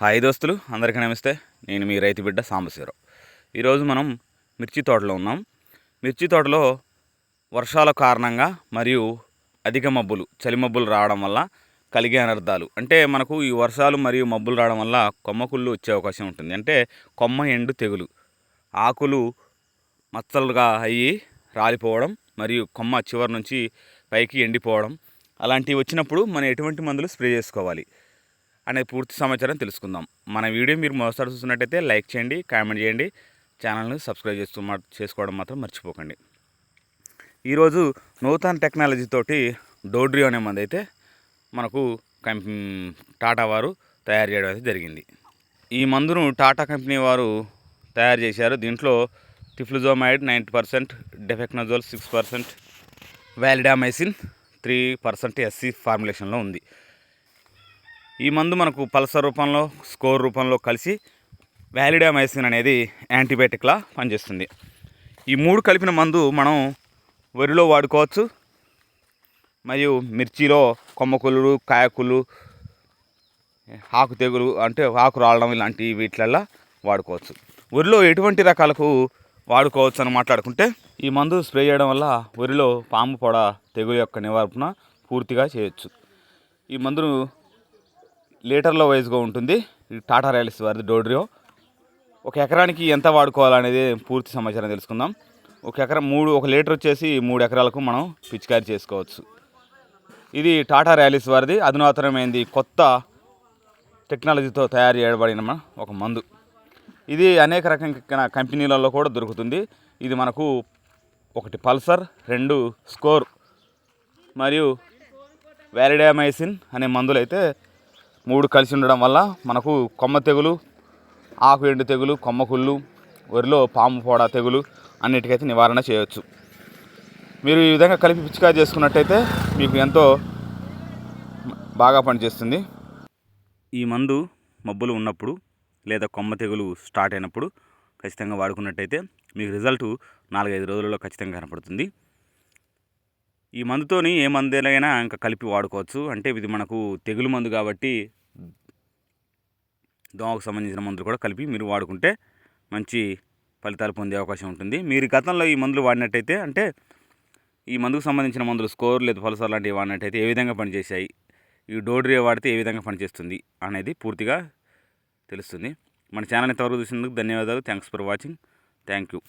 Hi దోస్తులు అందరికీ నమస్తే. నేను మీ రైతు బిడ్డ సాంబశివరావు. ఈరోజు మనం మిర్చి తోటలో ఉన్నాం. మిర్చి తోటలో వర్షాల కారణంగా మరియు అధిక మబ్బులు చలి మబ్బులు రావడం వల్ల కలిగే అనర్థాలు. అంటే మనకు ఈ వర్షాలు మరియు మబ్బులు రావడం వల్ల కొమ్మకుళ్ళు వచ్చే అవకాశం ఉంటుంది. అంటే కొమ్మ ఎండు తెగులు. ఆకులు మచ్చలుగా అయ్యి రాలిపోవడం మరియు కొమ్మ చివరి నుంచి పైకి ఎండిపోవడం అలాంటివి వచ్చినప్పుడు మనం ఎటువంటి మందులు స్ప్రే చేసుకోవాలి? అనే పూర్తి సమాచారం తెలుసుకుందాం. మన వీడియో మీరు మరోసారి చూస్తున్నట్టయితే లైక్ చేయండి కామెంట్ చేయండి. ఛానల్ని సబ్స్క్రైబ్ చేస్తూ చేసుకోవడం మాత్రం మర్చిపోకండి. ఈరోజు నూతన టెక్నాలజీ తోటి డోడ్రియో అనే మంది అయితే మనకు టాటా వారు తయారు చేయడం అయితే జరిగింది. ఈ మందును టాటా కంపెనీ వారు తయారు చేశారు. దీంట్లో thifluzamide ninety percent difenoconazole six percent validamycin three percent SC ఫార్ములేషన్లో ఉంది. ఈ మందు మనకు పల్సర్ రూపంలో స్కోర్ రూపంలో కలిసి వ్యాలిడామైసిన్ అనేది యాంటీబయాటిక్లా పనిచేస్తుంది. ఈ మూడు కలిపిన మందు మనం వరిలో వాడుకోవచ్చు. మరియు మిర్చిలో కొమ్మకుళ్ళు కాయకులు ఆకు తెగులు అంటే ఆకు రావడం ఇలాంటి వీటిలల్లో వాడుకోవచ్చు. వరిలో ఎటువంటి రకాలకు వాడుకోవచ్చు అని మాట్లాడుకుంటే ఈ మందు స్ప్రే చేయడం వల్ల వరిలో పాము పొడ తెగులు యొక్క నివారణ పూర్తిగా చేయొచ్చు. ఈ మందును లీటర్ల వైజ్గా ఉంటుంది. టాటా రైల్స్ వారిది డోడ్రియో. ఒక ఎకరానికి ఎంత వాడుకోవాలనేది పూర్తి సమాచారం తెలుసుకుందాం. ఒక ఎకరం మూడు ఒక లీటర్ వచ్చేసి మూడు ఎకరాలకు మనం పిచికారీ చేసుకోవచ్చు. ఇది టాటా ర్యాలీస్ వారిది. అధునాతనమైనది కొత్త టెక్నాలజీతో తయారు చేయబడిన ఒక మందు. ఇది అనేక రకమైన కంపెనీలలో కూడా దొరుకుతుంది. ఇది మనకు ఒకటి పల్సర్ రెండు స్కోర్ మరియు వ్యాలిడామైసిన్ అనే మందులు అయితే మూడు కలిసి ఉండడం వల్ల మనకు కొమ్మ తెగులు ఆకు ఎండు తెగులు కొమ్మ కుళ్ళు వరిలో పాము పోడ తెగులు అన్నిటికైతే నివారణ చేయవచ్చు మీరు ఈ విధంగా కలిపి పిచికారి చేసుకున్నట్టయితే మీకు ఎంతో బాగా పనిచేస్తుంది. ఈ మందు మబ్బులు ఉన్నప్పుడు లేదా కొమ్మ తెగులు స్టార్ట్ అయినప్పుడు ఖచ్చితంగా వాడుకున్నట్టయితే మీకు రిజల్ట్ నాలుగైదు రోజులలో ఖచ్చితంగా కనపడుతుంది. ఈ మందుతోని ఏ మందులైనా ఇంకా కలిపి వాడుకోవచ్చు. అంటే ఇది మనకు తెగులు మందు కాబట్టి దోమకు సంబంధించిన మందులు కూడా కలిపి మీరు వాడుకుంటే మంచి ఫలితాలు పొందే అవకాశం ఉంటుంది. మీరు గతంలో ఈ మందులు వాడినట్టయితే అంటే ఈ మందుకు సంబంధించిన మందులు స్కోర్ లేదు పల్సర్ లాంటివి వాడినట్టయితే ఏ విధంగా పనిచేశాయి ఈ డోడ్రియా వాడితే ఏ విధంగా పనిచేస్తుంది అనేది పూర్తిగా తెలుస్తుంది. మన ఛానల్ ఇంతవరకు చూసినందుకు ధన్యవాదాలు. Thanks for watching. Thank you.